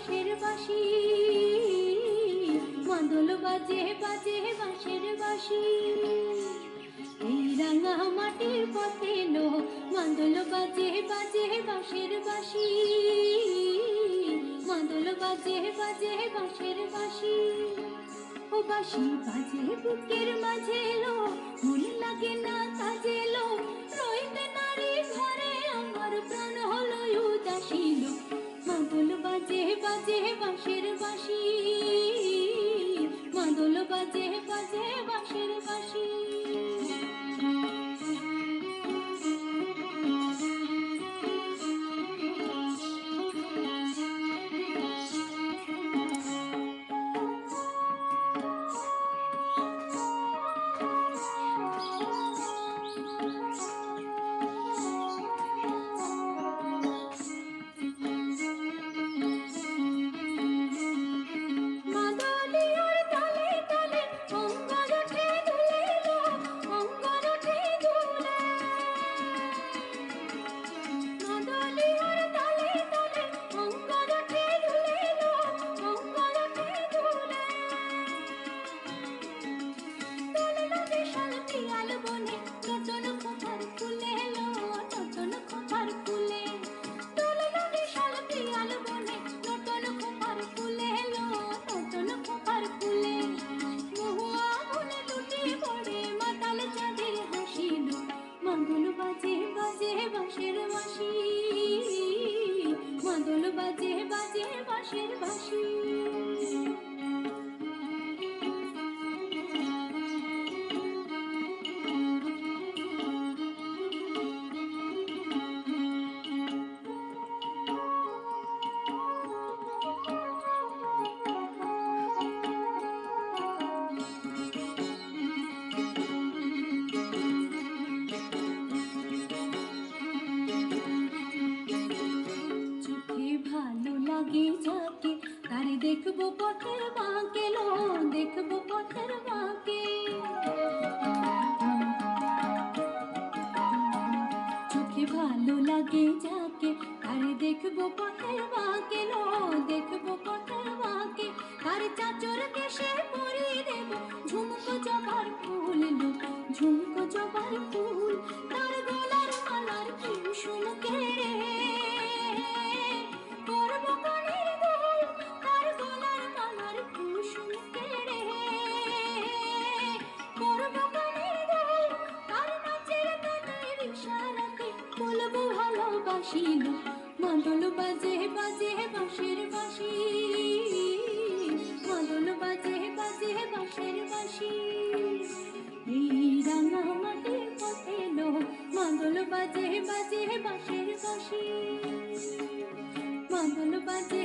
বাঁশের বাঁশি। মাদল বাজে বাজে বাঁশের বাঁশি। এই রাঙা মাটির পথে লো মাদল বাজে বাজে বাঁশের বাঁশি। মাদল বাজে বাজে বাঁশের বাঁশি। ও বাঁশি বাজে বুকের মাঝে বাজে বাঁশের দেখব পথের বাঁকে, লো, দেখব পথের বাঁকে। চোখে ভালো লাগে যাকে, তারে দেখব পথের বাঁকে, লো, দেখব পথের বাঁকে। তার চাচর কেশে পরিয়ে দেব, ঝুমকো জবার ফুল, লো, ঝুমকো জবার ফুল। ভালোবাসিল। মাদল বাজে বাজে বাঁশের বাসি মাদল বাজে বাজে বাঁশের বাসি মাদল বাজে বাজে বাঁশের বাসি মাদল বাজে